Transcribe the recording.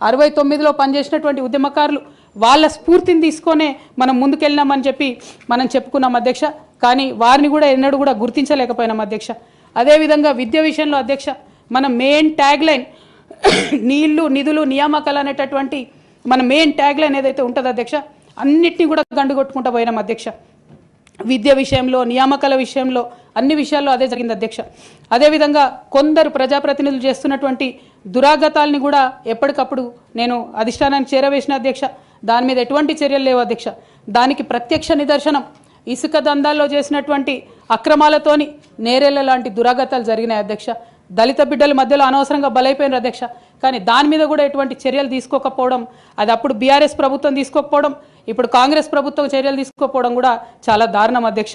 అరవై తొమ్మిదిలో పనిచేసినటువంటి ఉద్యమకారులు వాళ్ళ స్ఫూర్తిని తీసుకొనే మనం ముందుకెళ్ళినామని చెప్పి మనం చెప్పుకున్నాం అధ్యక్ష. కానీ వారిని కూడా ఎన్నడూ కూడా గుర్తించలేకపోయినాం అధ్యక్ష. అదేవిధంగా విద్య విషయంలో అధ్యక్ష మన మెయిన్ ట్యాగ్ లైన్ నీళ్ళు నిధులు నియామకాలు అనేటటువంటి మన మెయిన్ ట్యాగ్ లైన్ ఏదైతే ఉంటుందో అధ్యక్ష అన్నిటినీ కూడా గండుగొట్టుకుంటూ పోయినాం అధ్యక్ష. విద్య విషయంలో నియామకాల విషయంలో అన్ని విషయాల్లో అదే జరిగింది అధ్యక్ష. అదేవిధంగా కొందరు ప్రజాప్రతినిధులు చేస్తున్నటువంటి దురాగతాల్ని కూడా ఎప్పటికప్పుడు నేను అధిష్టానానికి చేరవేసిన అధ్యక్ష. దాని మీద ఎటువంటి చర్యలు లేవు అధ్యక్ష. దానికి ప్రత్యక్ష నిదర్శనం ఇసుక దందాల్లో చేసినటువంటి అక్రమాలతోని నేరేళ్ళ లాంటి దురాగతాలు జరిగినాయి అధ్యక్ష. దళిత బిడ్డల మధ్యలో అనవసరంగా బలైపోయినారు అధ్యక్ష. కానీ దాని మీద కూడా ఎటువంటి చర్యలు తీసుకోకపోవడం అది అప్పుడు బీఆర్ఎస్ ప్రభుత్వం తీసుకోకపోవడం ఇప్పుడు కాంగ్రెస్ ప్రభుత్వం చర్యలు తీసుకోకపోవడం కూడా చాలా దారుణం అధ్యక్ష.